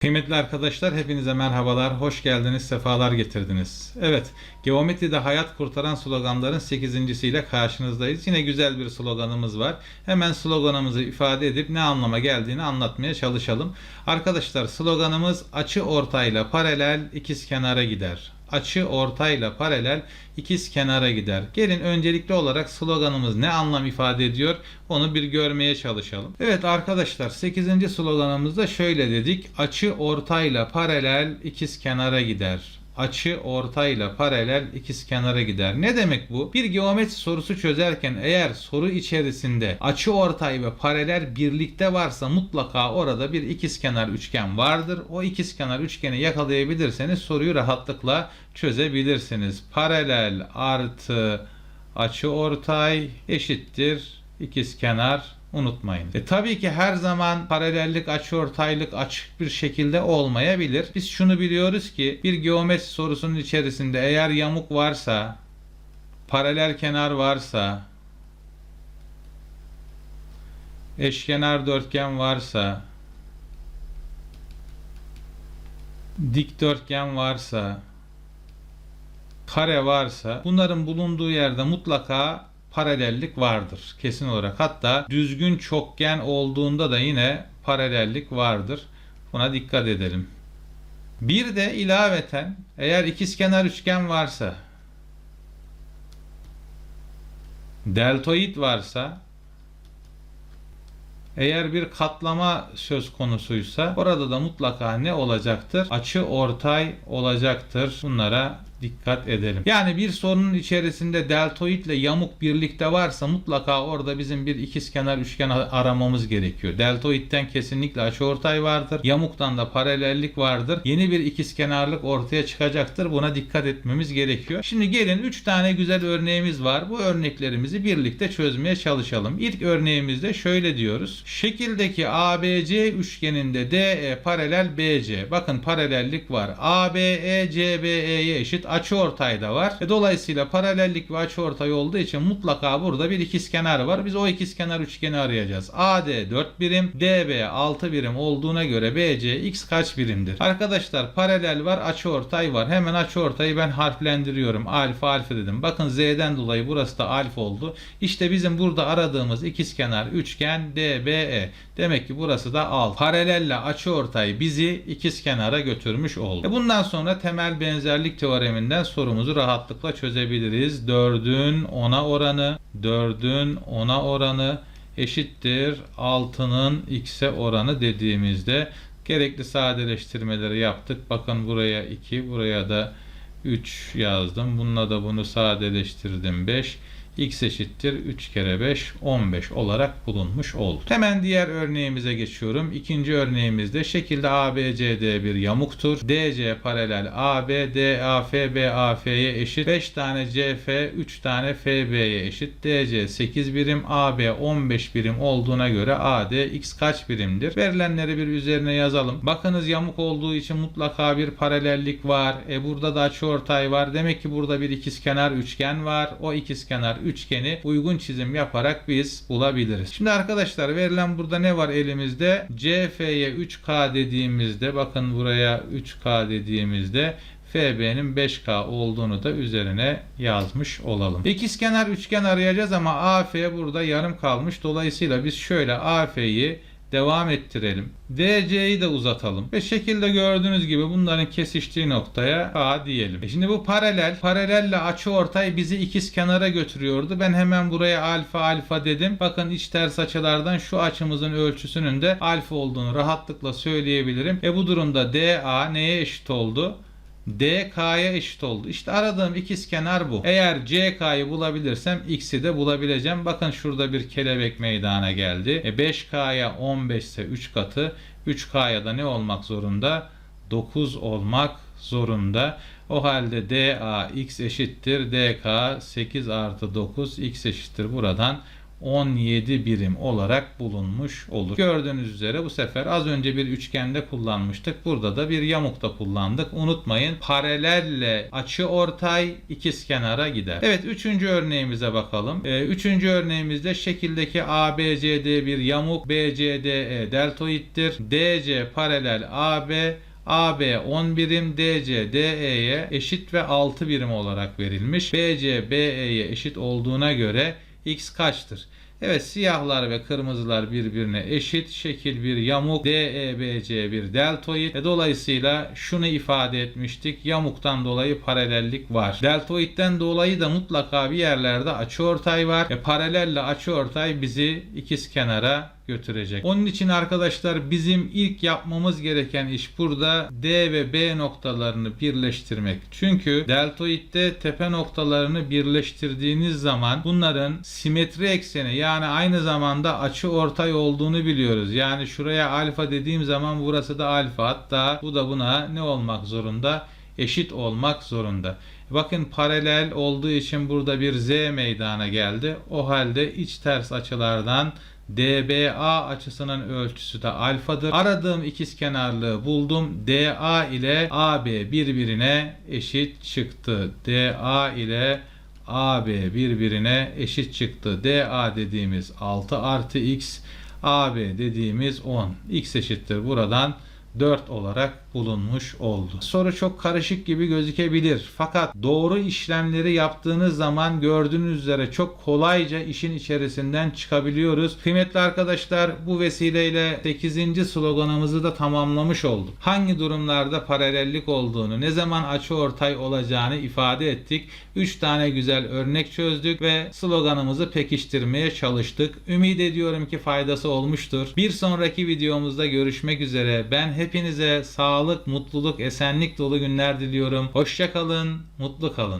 Kıymetli arkadaşlar hepinize merhabalar, hoş geldiniz, sefalar getirdiniz. Evet, geometride hayat kurtaran sloganların 8.siyle karşınızdayız. Yine güzel bir sloganımız var. Hemen sloganımızı ifade edip ne anlama geldiğini anlatmaya çalışalım. Arkadaşlar sloganımız açı ortayla paralel ikiz kenara gider. Açı ortayla paralel ikiz kenara gider. Gelin öncelikli olarak sloganımız ne anlam ifade ediyor onu bir görmeye çalışalım. Evet arkadaşlar 8. sloganımızda şöyle dedik. Açı ortayla paralel ikiz kenara gider açı ortayla paralel ikiz kenara gider. Ne demek bu? Bir geometri sorusu çözerken eğer soru içerisinde açı ortay ve paralel birlikte varsa mutlaka orada bir ikiz kenar üçgen vardır. O ikiz kenar üçgeni yakalayabilirseniz soruyu rahatlıkla çözebilirsiniz. Paralel artı açı ortay eşittir ikiz kenar unutmayın. E tabii ki her zaman paralellik, açıortaylık açık bir şekilde olmayabilir. Biz şunu biliyoruz ki bir geometri sorusunun içerisinde eğer yamuk varsa, paralel kenar varsa, eşkenar dörtgen varsa, dikdörtgen varsa, kare varsa bunların bulunduğu yerde mutlaka paralellik vardır kesin olarak. Hatta düzgün çokgen olduğunda da yine paralellik vardır. Buna dikkat edelim. Bir de ilaveten eğer ikizkenar üçgen varsa deltoid varsa eğer bir katlama söz konusuysa orada da mutlaka ne olacaktır? Açı ortay olacaktır. Bunlara dikkat edelim. Yani bir sorunun içerisinde deltoid ile yamuk birlikte varsa mutlaka orada bizim bir ikizkenar üçgen aramamız gerekiyor. Deltoidten kesinlikle açıortay vardır. Yamuktan da paralellik vardır. Yeni bir ikizkenarlık ortaya çıkacaktır. Buna dikkat etmemiz gerekiyor. Şimdi gelin 3 tane güzel örneğimiz var. Bu örneklerimizi birlikte çözmeye çalışalım. İlk örneğimizde şöyle diyoruz. Şekildeki ABC üçgeninde DE paralel BC. Bakın paralellik var. ABE CBE'ye eşit açıortay da var. E, dolayısıyla paralellik ve açıortay olduğu için mutlaka burada bir ikizkenar var. Biz o ikizkenar üçgeni arayacağız. AD 4 birim, DB 6 birim olduğuna göre BC x kaç birimdir? Arkadaşlar paralel var, açıortay var. Hemen açıortayı ben harflendiriyorum. Alfa alfa dedim. Bakın Z'den dolayı burası da alfa oldu. İşte bizim burada aradığımız ikizkenar üçgen DBE. Demek ki burası da alt. Paralelle açıortay bizi ikizkenara götürmüş oldu. E bundan sonra temel benzerlik teoreminden sorumuzu rahatlıkla çözebiliriz. 4'ün 10'a oranı, 4'ün 10'a oranı eşittir 6'nın x'e oranı dediğimizde gerekli sadeleştirmeleri yaptık. Bakın buraya 2, buraya da 3 yazdım. Bununla da bunu sadeleştirdim 5 x eşittir 3 kere 5 15 olarak bulunmuş oldu. Hemen diğer örneğimize geçiyorum. İkinci örneğimizde şekilde ABCD bir yamuktur. DC paralel AB, DAF, BAF'ye eşit. 5 tane CF, 3 tane FB'ye eşit. DC 8 birim, AB 15 birim olduğuna göre AD x kaç birimdir? Verilenleri bir üzerine yazalım. Bakınız yamuk olduğu için mutlaka bir paralellik var. E burada da açıortay var. Demek ki burada bir ikizkenar üçgen var. O ikizkenar üçgeni uygun çizim yaparak biz bulabiliriz. Şimdi arkadaşlar verilen burada ne var elimizde? CF'ye 3K dediğimizde bakın buraya 3K dediğimizde FB'nin 5K olduğunu da üzerine yazmış olalım. İkizkenar üçgen arayacağız ama AF burada yarım kalmış. Dolayısıyla biz şöyle AF'yi devam ettirelim. DC'yi de uzatalım. Ve şekilde gördüğünüz gibi bunların kesiştiği noktaya A diyelim. E şimdi bu paralel. Paralelle açı ortay bizi ikiz kenara götürüyordu. Ben hemen buraya alfa alfa dedim. Bakın iç ters açılardan şu açımızın ölçüsünün de alfa olduğunu rahatlıkla söyleyebilirim. E bu durumda DA neye eşit oldu? DK'ya eşit oldu. İşte aradığım ikizkenar bu. Eğer CK'yı bulabilirsem X'i de bulabileceğim. Bakın şurada bir kelebek meydana geldi. E 5K'ya 15 ise 3 katı. 3K'ya da ne olmak zorunda? 9 olmak zorunda. O halde DA x eşittir DK 8 artı 9 x eşittir buradan 17 birim olarak bulunmuş olur. Gördüğünüz üzere bu sefer az önce bir üçgende kullanmıştık. Burada da bir yamukta kullandık. Unutmayın paralelle açı ortay ikizkenara gider. Evet üçüncü örneğimize bakalım. Ee, üçüncü örneğimizde şekildeki ABCD bir yamuk BCDE deltoittir. DC paralel AB AB 10 birim, DC DE'ye eşit ve 6 birim olarak verilmiş. BC BE'ye eşit olduğuna göre x kaçtır? Evet siyahlar ve kırmızılar birbirine eşit. Şekil bir yamuk. DEBC bir deltoid. E, dolayısıyla şunu ifade etmiştik. Yamuktan dolayı paralellik var. Deltoidden dolayı da mutlaka bir yerlerde açıortay var. E, paralelle açıortay bizi ikiz kenara götürecek. Onun için arkadaşlar bizim ilk yapmamız gereken iş burada D ve B noktalarını birleştirmek. Çünkü deltoidde tepe noktalarını birleştirdiğiniz zaman bunların simetri ekseni yani aynı zamanda açı ortay olduğunu biliyoruz. Yani şuraya alfa dediğim zaman burası da alfa. Hatta bu da buna ne olmak zorunda? Eşit olmak zorunda. Bakın paralel olduğu için burada bir Z meydana geldi. O halde iç ters açılardan DBA açısının ölçüsü de alfadır. Aradığım ikizkenarlığı buldum. DA ile AB birbirine eşit çıktı. DA ile AB birbirine eşit çıktı. DA dediğimiz 6 artı X, AB dediğimiz 10. X eşittir buradan 4 olarak bulunmuş oldu. Soru çok karışık gibi gözükebilir. Fakat doğru işlemleri yaptığınız zaman gördüğünüz üzere çok kolayca işin içerisinden çıkabiliyoruz. Kıymetli arkadaşlar bu vesileyle 8. sloganımızı da tamamlamış olduk. Hangi durumlarda paralellik olduğunu, ne zaman açı ortay olacağını ifade ettik. 3 tane güzel örnek çözdük ve sloganımızı pekiştirmeye çalıştık. Ümit ediyorum ki faydası olmuştur. Bir sonraki videomuzda görüşmek üzere. Ben hepinize sağlık, mutluluk, esenlik dolu günler diliyorum. Hoşça kalın, mutlu kalın.